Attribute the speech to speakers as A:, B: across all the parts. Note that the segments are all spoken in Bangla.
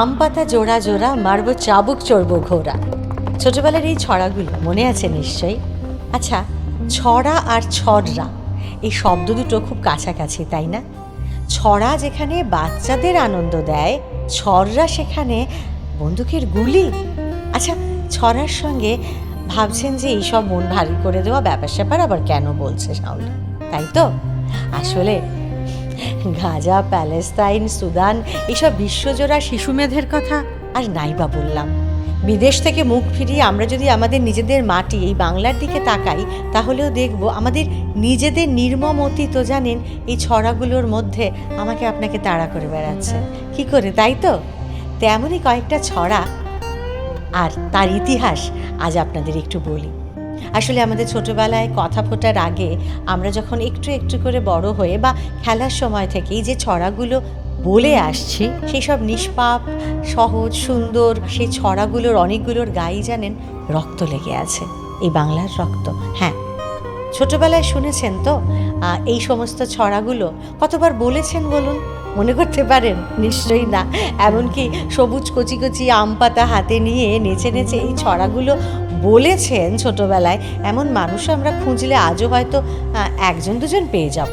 A: আম পাতা জোড়া জোড়া, মারব চাবুক, চড়বো ঘোড়া। ছোটবেলার এই ছড়াগুলো, মনে আছে নিশ্চয়ই? আচ্ছা ছড়া আর ছড়রা, এই শব্দ দুটো খুব কাছাকাছি, তাই না? ছড়া যেখানে বাচ্চাদের আনন্দ দেয়, ছড়রা সেখানে বন্দুকের গুলি। আচ্ছা ছড়ার সঙ্গে ভাবছেন যে এইসব মন ভারী করে দেওয়া ব্যাপার স্যাপার আবার কেন বলছে, শাওলি? তাই তো? আসলে গাজা, প্যালেস্তাইন, সুদান এইসব বিশ্বজোড়া শিশু মেধের কথা আর নাই বা বললাম। বিদেশ থেকে মুখ ফিরিয়ে আমরা যদি আমাদের নিজেদের মাটি এই বাংলার দিকে তাকাই, তাহলেও দেখব আমাদের নিজেদের নির্মম অতীত জানেন, এই ছড়াগুলোর মধ্যে আমাকে আপনাকে তাড়া করে বেড়াচ্ছে। কি করে, তাই তো? তেমনই কয়েকটা ছড়া আর তার ইতিহাস আজ আপনাদের একটু বলি। আসলে আমাদের ছোটবেলায় কথা ফোটার আগে আমরা যখন একটু একটু করে বড় হয়ে বা খেলার সময় থেকেই যে ছড়াগুলো বলে আসছি, সেই সব নিষ্পাপ, সহজ, সুন্দর, সেই ছড়াগুলোর অনেকগুলোর গায়ে জানেন রক্ত লেগে আছে। এই বাংলার রক্ত হ্যাঁ। ছোটবেলায় শুনেছেন তো? এই সমস্ত ছড়াগুলো কতবার বলেছেন বলুন? মনে করতে পারেন? নিশ্চয়ই না। এমনকি সবুজ কচি কচি আম পাতা হাতে নিয়ে নেচে নেচে এই ছড়াগুলো বলেছেন ছোটবেলায়, এমন মানুষ আমরা খুঁজলে আজও হয়তো একজন দুজন পেয়ে যাব।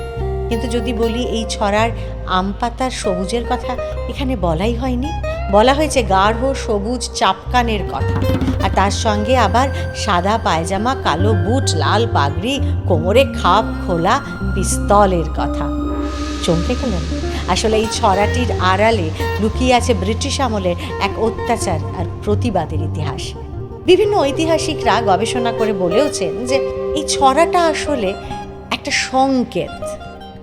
A: কিন্তু যদি বলি এই ছড়ার আম পাতার সবুজের কথা, এখানে বলাই হয়নি। বলা হয়েছে গাঢ় সবুজ চাপকানের কথা। আর তার সঙ্গে আবার সাদা পায়জামা, কালো বুট, লাল পাগড়ি, কোমরে খাপ, খোলা পিস্তলের কথা। চমকে গেলেন। আসলে এই ছড়াটির আড়ালে লুকিয়ে আছে ব্রিটিশ আমলের এক অত্যাচার আর প্রতিবাদের ইতিহাস। বিভিন্ন ঐতিহাসিকরা গবেষণা করে বলেওছেন যে এই ছড়াটা আসলে একটা সংকেত।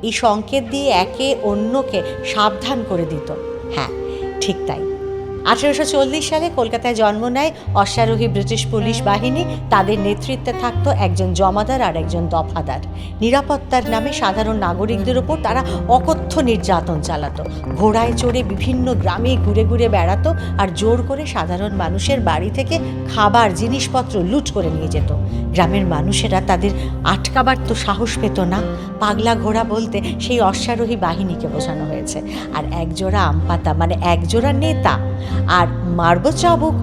A: এই সংকেত দিয়ে একে অন্যকে সাবধান করে দিত। হ্যাঁ ঠিক তাই। আঠেরোশো চল্লিশ সালে কলকাতায় জন্ম নেয় অশ্বারোহী ব্রিটিশ পুলিশ বাহিনী। তাদের নেতৃত্বে থাকতো একজন জমাদার আর একজন দফাদার। নিরাপত্তার নামে সাধারণ নাগরিকদের ওপর তারা অকথ্য নির্যাতন চালাতো। ঘোড়ায় চড়ে বিভিন্ন গ্রামে ঘুরে ঘুরে বেড়াতো আর জোর করে সাধারণ মানুষের বাড়ি থেকে খাবার, জিনিসপত্র লুট করে নিয়ে যেত। গ্রামের মানুষেরা তাদের আটকাবার তো সাহস পেত না। পাগলা ঘোড়া বলতে সেই অশ্বারোহী বাহিনীকে বোঝানো হয়েছে। আর একজোড়া আমপাতা মানে একজোড়া নেতা আর মার্ব চাবুক,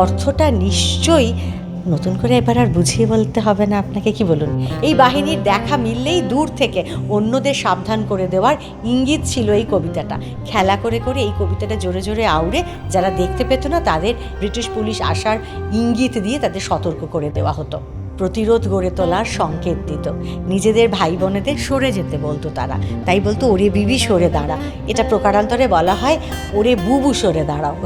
A: অর্থটা নিশ্চয়ই নতুন করে এবার আর বুঝিয়ে বলতে হবে না আপনাকে, কি বলুন? এই বাহিনীর দেখা মিললেই দূর থেকে অন্যদের সাবধান করে দেওয়ার ইঙ্গিত ছিল এই কবিতাটা। খেলা করে করে এই কবিতাটা জোরে জোরে আউড়ে যারা দেখতে পেত না তাদের ব্রিটিশ পুলিশ আসার ইঙ্গিত দিয়ে তাদের সতর্ক করে দেওয়া হতো। প্রতিরোধ গড়ে তোলার সংকেত দিত। নিজেদের ভাই বোনেদের সরে যেতে বলতো তারা। তাই বলতো, ওরে বিবি, সরে দাঁড়া। এটা প্রকারান্তরে বলা হয়, ওরে বুবু, সরে দাঁড়াও।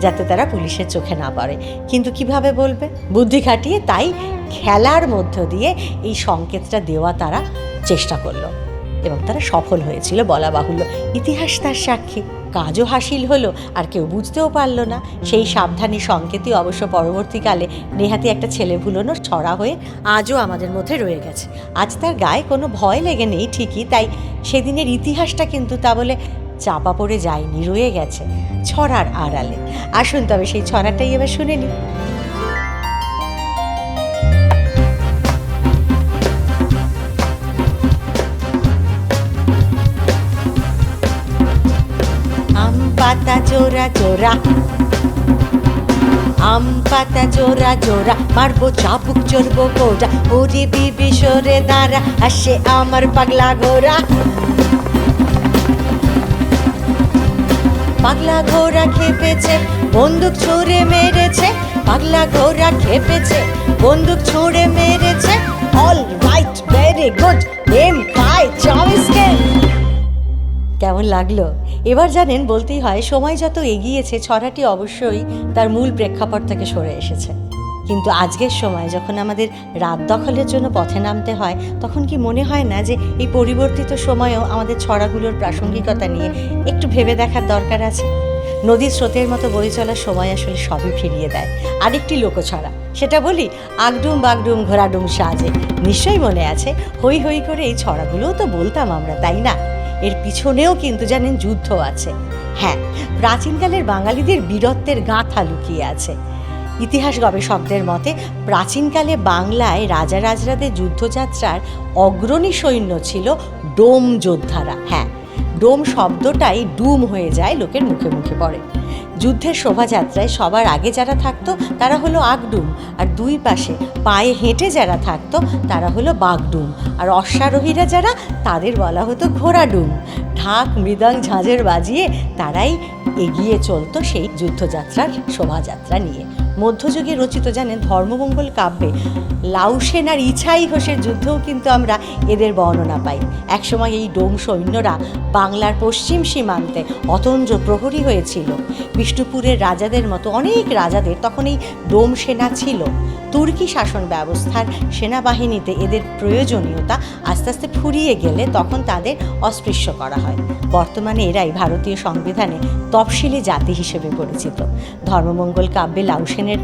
A: যাতে তারা পুলিশের চোখে না পড়ে। কিন্তু কীভাবে বলবে? বুদ্ধি খাটিয়ে তাই খেলার মধ্য দিয়ে এই সংকেতটা দেওয়া তারা চেষ্টা করল। এবং তারা সফল হয়েছিল বলা বাহুল্য। ইতিহাস তার সাক্ষী। কাজও হাসিল হলো আর কেউ বুঝতেও পারল না। সেই সাবধানী সংকেতই অবশ্য পরবর্তীকালে নেহাতি একটা ছেলে ভুলোনো ছড়া হয়ে আজও আমাদের মধ্যে রয়ে গেছে। আজ তার গায়ে কোনো ভয় লেগে নেই ঠিকই, তাই সেদিনের ইতিহাসটা কিন্তু তা বলে চাপা পড়ে যায়নি, রয়ে গেছে ছড়ার আড়ালে। আসুন তবে সেই ছড়াটাই এবার শুনে নিই। পাতা জোড়া জোড়া। আম পাতা জোড়া জোড়া, মারবো চাবুক, চড়বো গোড়া ওরে বিবি, সরে দাঁড়া, আসে আমার পাগলা ঘোড়া। পাগলা ঘোড়া খেপেছে, বন্দুক ছুঁড়ে মেরেছে। পাগলা ঘোড়া খেপেছে, বন্দুক ছুঁড়ে মেরেছে। All right very good name কাই চামিসকে কেমন লাগল? এবার জানেন, বলতেই হয়, সময় যত এগিয়েছে, ছড়াটি অবশ্যই তার মূল প্রেক্ষাপট থেকে সরে এসেছে। কিন্তু আজকের সময় যখন আমাদের রাত দখলের জন্য পথে নামতে হয়, তখন কি মনে হয় না যে এই পরিবর্তিত সময়েও আমাদের ছড়াগুলোর প্রাসঙ্গিকতা নিয়ে একটু ভেবে দেখার দরকার আছে? নদীর স্রোতের মতো বয়ে চলার সময় আসলে সবই ফিরিয়ে দেয়। আরেকটি লোকছড়া, সেটা বলি, আগডুম বাগডুম ঘোরাডুম সাজে। নিশ্চয়ই মনে আছে হই হই করে এই ছড়াগুলোও তো বলতাম আমরা, তাই না? এর পিছনেও কিন্তু জানেন যুদ্ধ আছে। হ্যাঁ প্রাচীনকালের বাঙালিদের বীরত্বের গাঁথা লুকিয়ে আছে। ইতিহাস গবেষকদের মতে, প্রাচীনকালে বাংলায় রাজা রাজরাদের যুদ্ধযাত্রার অগ্রণী সৈন্য ছিল ডোম যোদ্ধারা। হ্যাঁ ডোম শব্দটাই ডুম হয়ে যায়, লোকের মুখে মুখে পড়ে। যুদ্ধের শোভাযাত্রায় সবার আগে যারা থাকতো, তারা হলো আগডুম। আর দুই পাশে পায়ে হেঁটে যারা থাকতো, তারা হলো বাগডুম। আর অশ্বারোহীরা যারা, তাদের বলা হতো ঘোড়াডুম। ঢাক মৃদং ঝাঁঝের বাজিয়ে তারাই এগিয়ে চলতো সেই যুদ্ধযাত্রার শোভাযাত্রা নিয়ে। মধ্যযুগে রচিত জানেন ধর্মমঙ্গল কাব্যে লাউসেন আর ইছাই ঘোষের যুদ্ধেও কিন্তু আমরা এদের বর্ণনা পাই। একসময় এই ডোম সৈন্যরা বাংলার পশ্চিম সীমান্তে অতন্দ্র প্রহরী হয়েছিল। বিষ্ণুপুরের রাজাদের মতো অনেক রাজাদের তখন এই ডোম সেনা ছিল। তুর্কি শাসন ব্যবস্থার সেনাবাহিনীতে এদের প্রয়োজনীয়তা আস্তে আস্তে ফুরিয়ে গেলে তখন তাদের অস্পৃশ্য করা হয়। বর্তমানে এরাই ভারতীয় সংবিধানে তফসিলি জাতি হিসেবে পরিচিত। ধর্মমঙ্গল কাব্যে লাউসেনের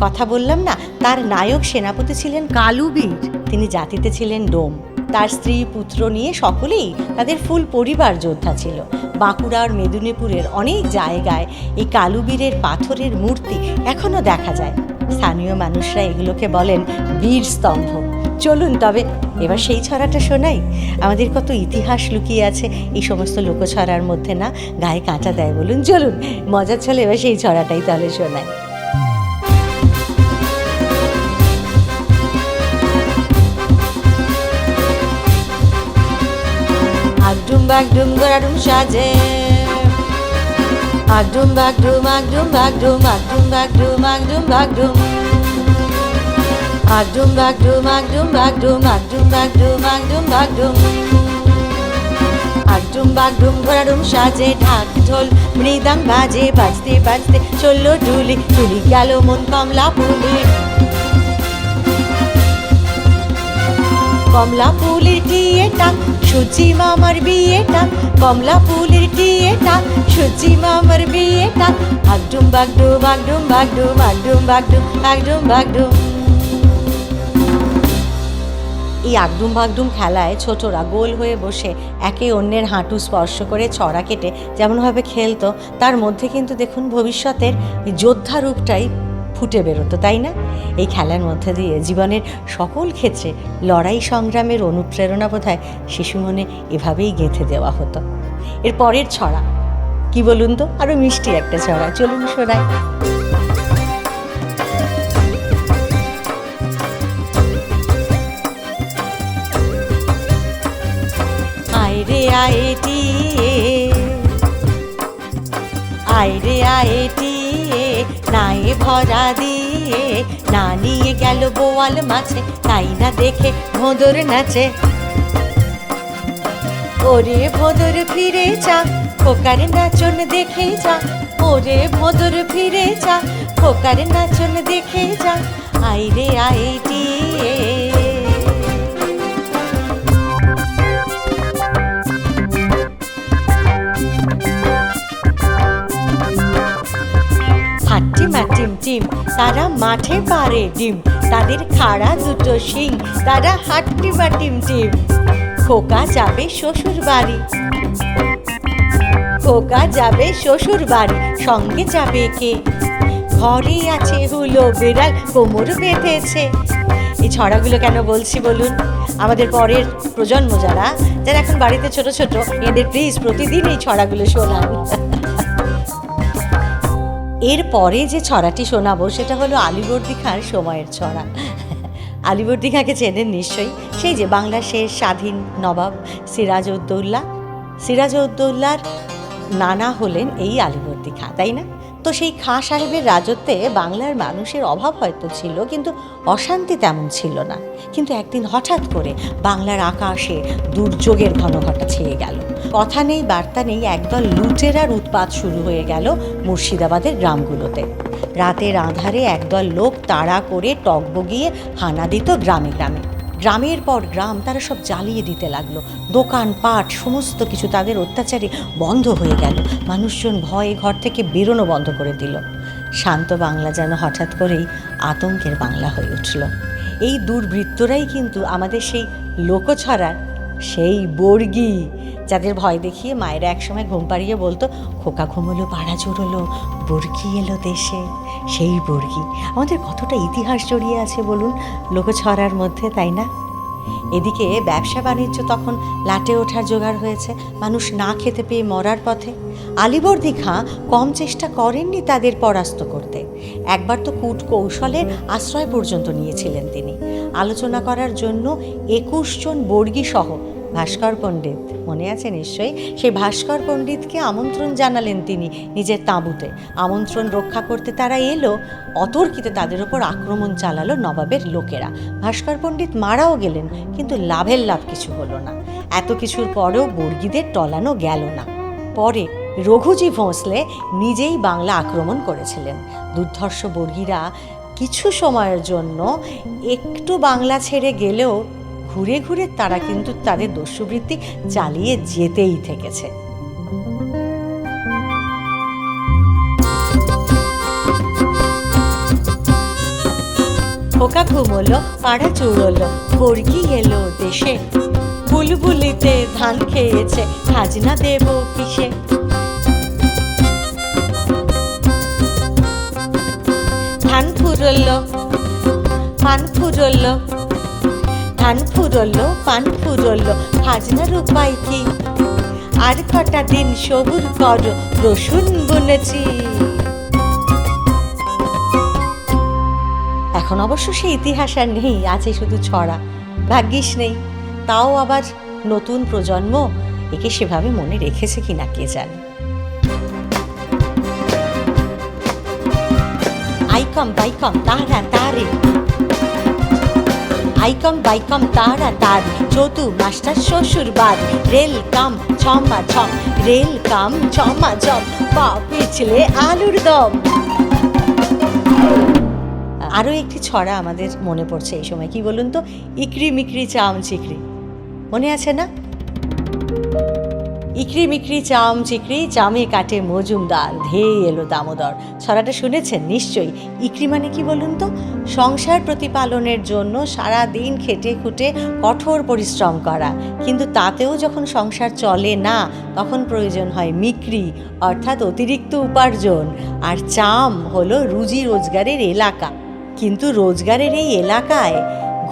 A: কথা বললাম না? তার নায়ক সেনাপতি ছিলেন কালুবীর। তিনি জাতিতে ছিলেন ডোম। তার স্ত্রী পুত্র নিয়ে সকলেই তাদের ফুল পরিবার যোদ্ধা ছিল। বাঁকুড়া আর মেদিনীপুরের অনেক জায়গায় এই কালুবীরের পাথরের মূর্তি এখনও দেখা যায়। স্থানীয় মানুষরা এগুলোকে বলেন বীর স্তম্ভ। চলুন তবে এবার সেই ছড়াটা শোনাই। আমাদের কত ইতিহাস লুকিয়ে আছে, এই সমস্ত লোকছড়ার মধ্যে না? গায়ে কাঁটা দেয় বলুন, চলুন, মজার ছলে এবার সেই ছড়াটাই তাহলে শোনাই। আগডুম বাগডুম গোড়াডুম সাজে। Magdum, Magdum, Magdum, Magdum, Magdum, Magdum, Magdum, Magdum. Magdum, Magdum, Magdum, Magdum, Magdum, Magdum, Magdum, Magdum. আগডুম বাগডুম ঘোড়াডুম সাজে ঢাক ঢোল মৃদাং বাজে বাজতে বাজতে চলল ডুলি ডুলি গেল মন কমলা পুলি কমলা পুলি দিয়ে টাক সুচি মামার বিয়েটা, কমলা ফুলের টিয়েটা। সুচি মামার বিয়েটা, আগডুম বাগডুম আগডুম বাগডুম আগডুম বাগডুম আগডুম বাগডুম। এই আগডুম বাগডুম খেলায় ছোটরা গোল হয়ে বসে একে অন্যের হাঁটু স্পর্শ করে ছড়া কেটে যেমনভাবে খেলতো, তার মধ্যে কিন্তু দেখুন ভবিষ্যতের যোদ্ধা রূপটাই ফুটে বেরোতো, তাই না? এই খেলার মধ্যে দিয়ে জীবনের সকল ক্ষেত্রে লড়াই সংগ্রামের অনুপ্রেরণা বোধ হয় শিশু মনে এভাবেই গেঁথে দেওয়া হতো। এর পরের ছড়া, কি বলুন তো? আরও মিষ্টি একটা ছড়া, চলুন শোনায় নায়ে ভরা দিয়ে না নিয়ে গেল বোয়াল মাছে, তাই না দেখে ভোঁদর নাচে। ওরে ভোঁদর ফিরে যা, খোকার নাচন দেখে যা। ওরে ভোঁদর ফিরে যা, খোকার নাচন দেখে যা। আই রে তারা মাঠে পারে ডিম, তাদের খাড়া দুটো শিং, তারা হাট্টিমা টিম টিম। খোকা যাবে শ্বশুর বাড়ি। খোকা যাবে শ্বশুর বাড়ি, সঙ্গে যাবে কে? ঘরে আছে হুলো বিড়াল, কোমর বেঁধেছে। এই ছড়াগুলো কেন বলছি বলুন? আমাদের পরের প্রজন্ম যারা যারা এখন বাড়িতে ছোট ছোট, এদের প্লিজ প্রতিদিন এই ছড়াগুলো শোনান। এর পরে যে ছড়াটি শোনাবো, সেটা হলো আলিবর্দী খাঁর সময়ের ছড়া। আলিবর্দী খাঁকে চেনেন নিশ্চয়ই। সেই যে বাংলার শেষ স্বাধীন নবাব সিরাজ উদ্দৌল্লা সিরাজ উদ্দৌল্লার নানা হলেন এই আলিবর্দী খাঁ তাই না? তো সেই খাঁ সাহেবের রাজত্বে বাংলার মানুষের অভাব হয়তো ছিল, কিন্তু অশান্তি তেমন ছিল না। কিন্তু একদিন হঠাৎ করে বাংলার আকাশে দুর্যোগের ঘনঘটা ছেয়ে গেল। কথা নেই, বার্তা নেই, একদল লুটেরার উৎপাত শুরু হয়ে গেল মুর্শিদাবাদের গ্রামগুলোতে। রাতের আধারে একদল লোক তাড়া করে টকবগিয়ে হানা দিত গ্রামে গ্রামে। গ্রামের পর গ্রাম তারা সব জ্বালিয়ে দিতে লাগল। দোকান, পাট, সমস্ত কিছু তাদের অত্যাচারে বন্ধ হয়ে গেল। মানুষজন ভয়ে ঘর থেকে বেরোনো বন্ধ করে দিল। শান্ত বাংলা যেন হঠাৎ করেই আতঙ্কের বাংলা হয়ে উঠল। এই দুর্বৃত্তরাই কিন্তু আমাদের সেই লোকছড়ার সেই বর্গি, যাদের ভয় দেখিয়ে মায়েরা একসময় ঘুম পাড়িয়ে বলতো, খোকা ঘুমলো, পাড়া জোড়লো, বর্গি এলো দেশে। সেই বর্গি। আমাদের কতটা ইতিহাস জড়িয়ে আছে বলুন? লোকছড়ার মধ্যে, তাই না? এদিকে ব্যবসা বাণিজ্য তখন লাটে ওঠার জোগাড় হয়েছে। মানুষ না খেতে পেয়ে মরার পথে। আলিবর্দি খাঁ কম চেষ্টা করেননি তাদের পরাস্ত করতে। একবার তো কূট কৌশলের আশ্রয় পর্যন্ত নিয়েছিলেন তিনি। আলোচনা করার জন্য একুশ জন বর্গী সহ ভাস্কর পণ্ডিত। মনে আছে নিশ্চয়ই? সেই ভাস্কর পণ্ডিতকে আমন্ত্রণ জানালেন তিনি নিজের তাঁবুতে। আমন্ত্রণ রক্ষা করতে তারা এলো, অতর্কিতে তাদের ওপর আক্রমণ চালালো নবাবের লোকেরা। ভাস্কর পণ্ডিত মারাও গেলেন, কিন্তু লাভের লাভ কিছু হলো না। এত কিছুর পরেও বর্গীদের টলানো গেল না। পরে রঘুজি ভোঁসলে নিজেই বাংলা আক্রমণ করেছিলেন। দুর্ধর্ষ বর্গীরা কিছু সময়ের জন্য একটু বাংলা ছেড়ে গেলেও ঘুরে ঘুরে তারা কিন্তু তাদের দস্যুবৃত্তি চালিয়ে যেতেই থেকেছে। খোকা ঘুমলো, পাড়া চুড়লো, বর্গি এলো দেশে। বুলবুলিতে ধান খেয়েছে, খাজনা দেব কিসে? ধান ফুরলো, পান ফুরলো ধান ফুরলো, পান ফুরলো খাজনার উপায় কি? আর কটা দিন সবুর কর, রসুন বুনেছি। এখন অবশ্য সেই ইতিহাস আর নেই, আছে শুধু ছড়া। ভাগ্যিস নেই, তাও আবার নতুন প্রজন্ম একে সেভাবে মনে রেখেছে কিনা কে জানে। আইকম, বাইকম, তারা, তারে। আইকম বাইকম তারা তার। চতু মাস্টার শ্বশুর বাদ। রেল কাম, ছমা ছম। রেল কাম, ছমা ছম। পা পিছলে আলুর দম। আরও একটি ছড়া আমাদের মনে পড়ছে এই সময়। কি বলুন তো? ইকরি মিকরি চাম চিকরি মনে আছে না? ইকরি মিকরি চাম চিকরি, চামে কাটে মজুমদার ধেয়ে এলো দামোদর। ছড়াটা শুনেছেন? নিশ্চয়ই। ইকরি মানে কি বলুন তো? সংসার প্রতিপালনের জন্য সারা দিন খেটে খুটে কঠোর পরিশ্রম করা। কিন্তু তাতেও যখন সংসার চলে না, তখন প্রয়োজন হয় মিক্রি, অর্থাৎ অতিরিক্ত উপার্জন। আর চাম হলো রুজি রোজগারের এলাকা। কিন্তু রোজগারের এই এলাকায়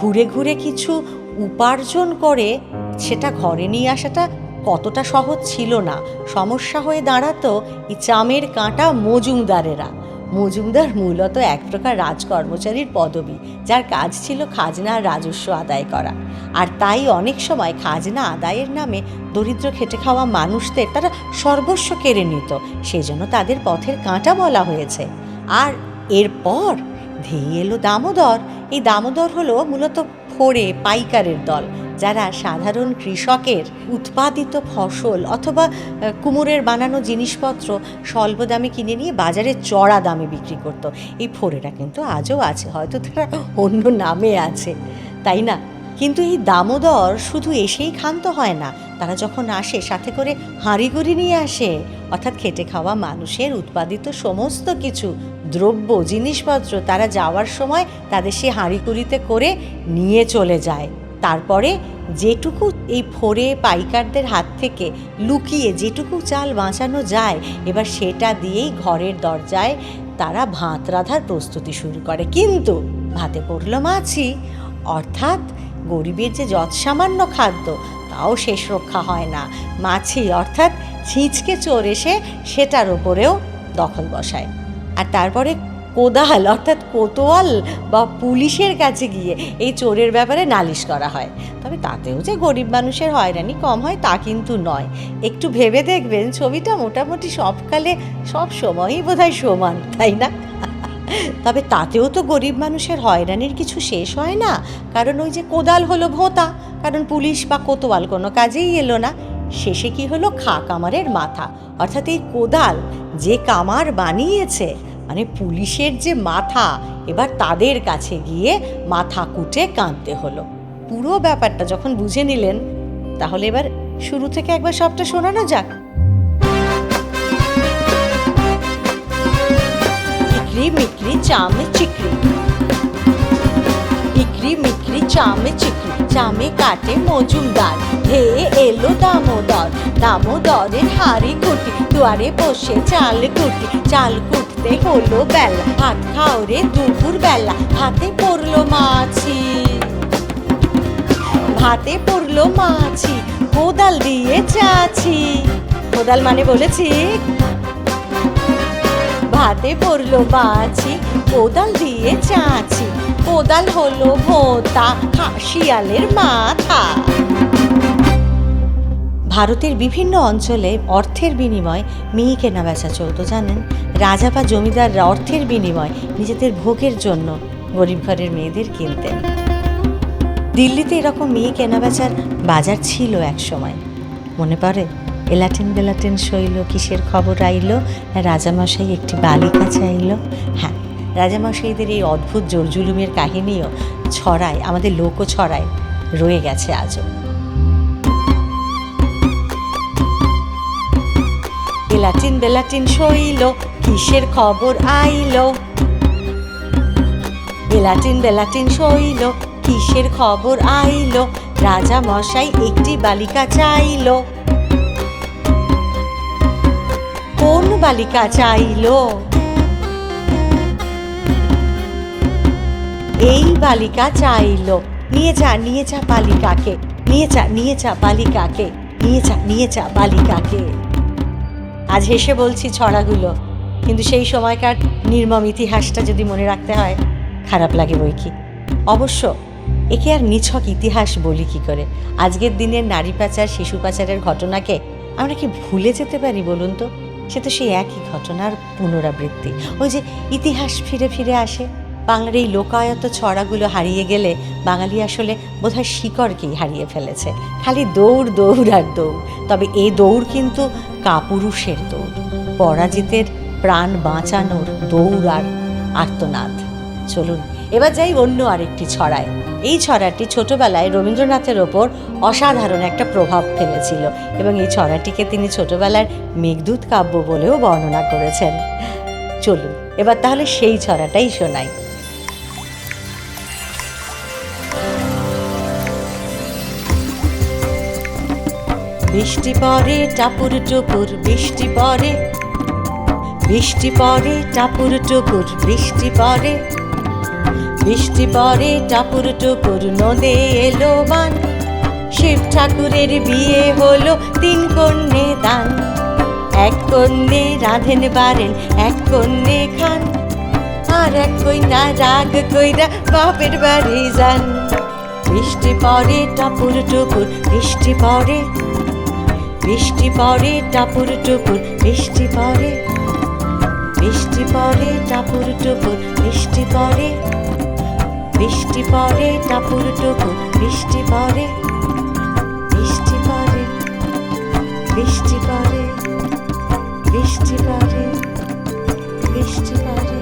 A: ঘুরে ঘুরে কিছু উপার্জন করে, সেটা ঘরে নিয়ে আসাটা কতটা সহজ ছিল না। সমস্যা হয়ে দাঁড়াতো এই চামের কাঁটা মজুমদারেরা। মজুমদার মূলত এক প্রকার রাজকর্মচারীর পদবি, যার কাজ ছিল খাজনার রাজস্ব আদায় করা। আর তাই অনেক সময় খাজনা আদায়ের নামে দরিদ্র খেটে খাওয়া মানুষদের তারা সর্বস্ব কেড়ে নিত। সেজন্য তাদের পথের কাঁটা বলা হয়েছে। আর এরপর ধেয়ে এলো দামোদর। এই দামোদর হলো মূলত ফোড়ে পাইকারের দল। যারা সাধারণ কৃষকের উৎপাদিত ফসল অথবা কুমোরের বানানো জিনিসপত্র স্বল্প দামে কিনে নিয়ে বাজারে চড়া দামে বিক্রি করত। এই ফোরেরা কিন্তু আজও আছে, হয়তো তারা অন্য নামে আছে, তাই না? কিন্তু এই দামোদর শুধু এসেই ক্ষান্ত হয় না, তারা যখন আসে সাথে করে হাঁড়িগুড়ি নিয়ে আসে, অর্থাৎ খেটে খাওয়া মানুষের উৎপাদিত সমস্ত কিছু, দ্রব্য, জিনিসপত্র তারা যাওয়ার সময় তাদের সে হাঁড়িকুড়িতে করে নিয়ে চলে যায়। তারপরে যেটুকু এই ফোরে পাইকারদের হাত থেকে লুকিয়ে যেটুকু চাল বাঁচানো যায়, এবার সেটা দিয়েই ঘরের দরজায় তারা ভাত রাধার প্রস্তুতি শুরু করে। কিন্তু ভাতে পড়ল মাছি। অর্থাৎ গরিবের যে যৎসামান্য খাদ্য, তাও শেষ রক্ষা হয় না। মাছি অর্থাৎ ছিঁচকে চোর এসে সেটার ওপরেও দখল বসায়। আর তারপরে কোদাল, অর্থাৎ কোতোয়াল বা পুলিশের কাছে গিয়ে এই চোরের ব্যাপারে নালিশ করা হয়। তবে তাতেও যে গরিব মানুষের হয়রানি কম হয় তা কিন্তু নয়। একটু ভেবে দেখবেন, ছবিটা মোটামুটি সবকালে, সব সময়ই বোধহয় সমান, তাই না? তবে তাতেও তো গরিব মানুষের হয়রানির কিছু শেষ হয় না। কারণ ওই যে কোদাল হলো ভোঁতা, কারণ পুলিশ বা কোতোয়াল কোনো কাজেই এলো না। শেষে কি হলো? খা কামারের মাথা। অর্থাৎ এই কোদাল যে কামার বানিয়েছে মানে পুলিশের যে মাথা, এবার তাদের কাছে গিয়ে মাথা কুটে কাঁদতে হলো। পুরো ব্যাপারটা যখন বুঝে নিলেন, তাহলে এবার শুরু থেকে একবার সবটা শোনানো যাক। ইকরি মিকরি চামে চিকরি। ইকরি মিকরি চামে চিকরি, চামে কাটে মজুমদার। হে এলো দামোদর, দামোদরের হাড়ি কুটি দুয়ারে বসে চাল কুটি, চাল কুটতে হলো বেলা। ভাত খাও রে দুপুর বেলা হাতে পড়ল মাছি। ভাতে পড়ল মাছি, কোদাল দিয়ে চাছি। কোদাল মানে বলেছি? ভাতে পড়ল মাছি, কোদাল দিয়ে চাছি। কোদাল হলো ভোতা শিয়ালের মাথা। ভারতের বিভিন্ন অঞ্চলে অর্থের বিনিময় মেয়ে কেনা বেচা চলতো, জানেন? রাজা বা জমিদাররা অর্থের বিনিময় নিজেদের ভোগের জন্য গরিব ঘরের মেয়েদের কিনতেন। দিল্লিতে এরকম মেয়ে কেনাবেচার বাজার ছিল এক সময়। মনে পড়ে, এলাটেন বেলাটেন শৈল কিসের খবর আইলো, রাজামশাই একটি বালিকা চাইল। হ্যাঁ রাজামশাইদের এই অদ্ভুত জোরজুলুমের কাহিনীও ছড়ায়, আমাদের লোকও ছড়ায়, রয়ে গেছে আজও। বেলাটিন বেলাটিন শৈল, কিসের খবর আইলো? বেলাটিন বেলাটিন শৈল, কিসের খবর আইলো? রাজা মশাই একটি বালিকা চাইলো। কোন বালিকা চাইলো? এই বালিকা চাইলো। নিয়ে যা নিয়ে যা বালিকাকে, নিয়ে যা নিয়ে যা বালিকাকে, নিয়ে যা নিয়ে যা বালিকাকে। আজ হেসে বলছি ছড়াগুলো, কিন্তু সেই সময়কার নির্মম ইতিহাসটা যদি মনে রাখতে হয়, খারাপ লাগে বই কি? অবশ্য একে আর নিছক ইতিহাস বলি কি করে? আজকের দিনের নারী পাচার, শিশু পাচারের ঘটনাকে আমরা কি ভুলে যেতে পারি বলুন তো? সে তো সেই একই ঘটনার পুনরাবৃত্তি। ওই যে ইতিহাস ফিরে ফিরে আসে বাংলার এই লোকায়ত ছড়াগুলো হারিয়ে গেলে বাঙালি আসলে বোধহয় শিকড়কেই হারিয়ে ফেলেছে। খালি দৌড় দৌড় আর দৌড়। তবে এই দৌড় কিন্তু কাপুরুষের দৌড়। পরাজিতের প্রাণ বাঁচানোর দৌড় আর আর্তনাদ। চলুন, এবার যাই অন্য আরেকটি ছড়ায়। এই ছড়াটি ছোটবেলায় রবীন্দ্রনাথের ওপর অসাধারণ একটা প্রভাব ফেলেছিল এবং এই ছড়াটিকে তিনি ছোটবেলার মেঘদূত কাব্য বলেও বর্ণনা করেছেন। চলুন, এবার তাহলে সেই ছড়াটাই শোনাই। বৃষ্টি পরে টাপুর টুপুর, বৃষ্টি পরে বৃষ্টি পরে টাপুর টুপুর, বৃষ্টি পরে বৃষ্টি পরে টাপুর টুপুর, নদে এলো বান। শিব ঠাকুরের বিয়ে হলো তিন কন্যে দান। এক কন্যে রাধেন বারেন, এক কন্যে খান। আর এক কইনা রাগ কইরা বাপের বাড়ি যান। বৃষ্টি পরে টাপুর টুপুর, বৃষ্টি পরে বৃষ্টি পরে টাপুর টুপুর, বৃষ্টি পরে বৃষ্টি পরে টাপুর টুপুর, বৃষ্টি পরে বৃষ্টি পরে টাপুর টুপুর, বৃষ্টি পরে বৃষ্টি পরে বৃষ্টি পরে বৃষ্টি পরে বৃষ্টি পরে